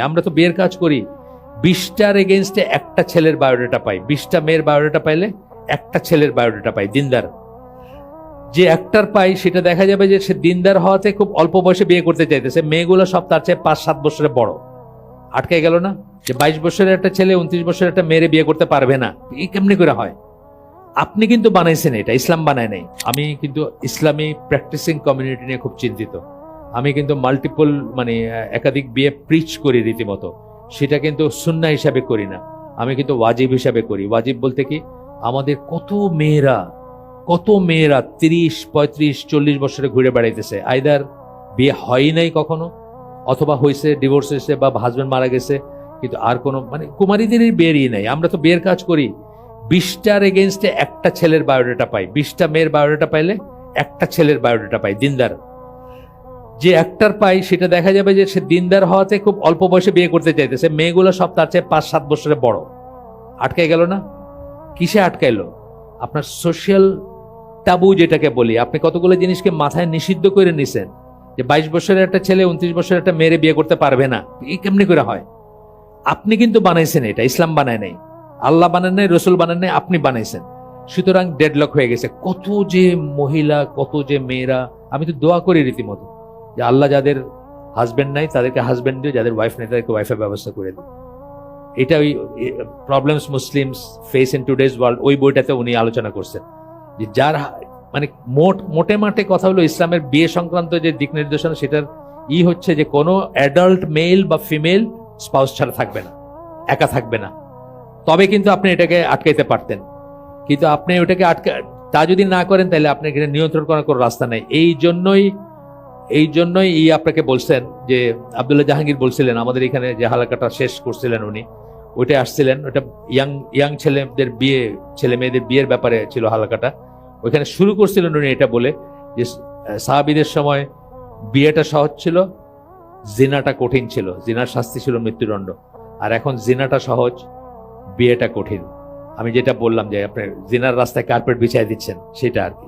আমরা তো বিয়ের কাজ করি। বিশটার এগেনস্টে একটা ছেলের বায়োডাটা পাই। বিশটা মেয়ের বায়োডাটা পাইলে একটা ছেলের বায়োডাটা পাই, দিনদার। যে একটার পাই, সেটা দেখা যাবে যে সে দিনদার হওয়াতে খুব অল্প বয়সে বিয়ে করতে চাইতেছে। মেয়েগুলো সব তার চেয়ে পাঁচ, সাত বছরে বড়। আটকে গেল না? যে বাইশ বছরের একটা ছেলে, উনত্রিশ বছরের একটা মেয়েরে বিয়ে করতে পারবে না। এই কেমনি করে হয়? আপনি কিন্তু বানাইছেন এটা, ইসলাম বানায় নাই। আমি কিন্তু ইসলামী প্র্যাকটিসিং কমিউনিটি নিয়ে খুব চিন্তিত। আমি কিন্তু মাল্টিপল মানে একাধিক বিয়ে প্রিচ করি রীতিমতো। সেটা কিন্তু সুন্না হিসাবে করি না। আমি কিন্তু ওয়াজিব হিসাবে করি। ওয়াজিব বলতে কি, আমাদের কত মেয়েরা কত মেয়েরা তিরিশ, পঁয়ত্রিশ, চল্লিশ বছরে ঘুরে বেড়াইতেছে। আইদার বিয়ে হয় নাই কখনো, অথবা হয়েছে ডিভোর্স হয়েছে বা হাজবেন্ড মারা গেছে, কিন্তু আর কোনো মানে কুমারীদের বিয়েরই নাই। আমরা তো বিয়ের কাজ করি। বিশটার এগেনস্টে একটা ছেলের বায়োডাটা পাই। বিশটা মেয়ের বায়োডাটা পাইলে একটা ছেলের বায়োডাটা পাই, দিনদার। যে একটার পাই সেটা দেখা যাবে যে সে দিনদার হওয়াতে খুব অল্প বয়সে বিয়ে করতে চাইতেছে। মেয়েগুলো সব তার চেয়ে পাঁচ, সাত বছরে বড়। আটকে গেল না? কিসে আটকাইলো? আপনার সোশ্যাল টাবু যেটাকে বলি, আপনি কতগুলো জিনিসকে মাথায় নিষিদ্ধ করে নিছেন যে বাইশ বছরের একটা ছেলে, উনত্রিশ বছরের একটা মেয়েরে বিয়ে করতে পারবে না? এই কেমনি করে হয়? আপনি কিন্তু বানাইছেন এটা, ইসলাম বানায় নাই। আল্লাহ বানান নাই, রসুল বানান নাই, আপনি বানাইছেন। সুতরাং ডেডলক হয়ে গেছে। কত যে মহিলা, কত যে মেয়েরা, আমি তো দোয়া করি রীতিমতো। যে আল্লাহ যাদের হাজবেন্ড নাই, তাদেরকে হাজব্যান্ড দিয়ে যাদের ওয়াইফ নেই, তাদেরকে ওয়াইফের ব্যবস্থা করে দিন এটা ওই problems Muslims face in today's world ওই বইটাতে উনি আলোচনা করছেন। যে যার মানে মোট, মোটে মাঠে কথা হলো ইসলামের বিয়ে সংক্রান্ত যে দিক নির্দেশনা, সেটার ই হচ্ছে যে কোনো অ্যাডাল্ট মেল বা ফিমেল স্পাউস ছাড়া থাকবে না, একা থাকবে না। তবে কিন্তু আপনি এটাকে আটকাইতে পারতেন। কিন্তু আপনি ওটাকে আটকা, তা যদি না করেন, তাহলে আপনি এখানে নিয়ন্ত্রণ করার কোনো রাস্তা নেই। এই জন্যই এই জন্যই ই আপনাকে বলছেন যে আব্দুল্লাহ জাহাঙ্গীর বলছিলেন, আমাদের এখানে যে হালাকাটা শেষ করছিলেন উনি, ওইটা আসছিলেন ওটা ইয়াং ইয়াং ছেলেদের বিয়ে, ছেলে মেয়েদের বিয়ের ব্যাপারে ছিল হালাকাটা। ওইখানে শুরু করছিলেন উনি এটা বলে যে সাহাবিদের সময় বিয়েটা সহজ ছিল, জিনাটা কঠিন ছিল, জিনার শাস্তি ছিল মৃত্যুদণ্ড। আর এখন জিনাটা সহজ, বিয়েটা কঠিন। আমি যেটা বললাম যে আপনি জিনার রাস্তায় কার্পেট বিছাই দিচ্ছেন, সেটা আর কি।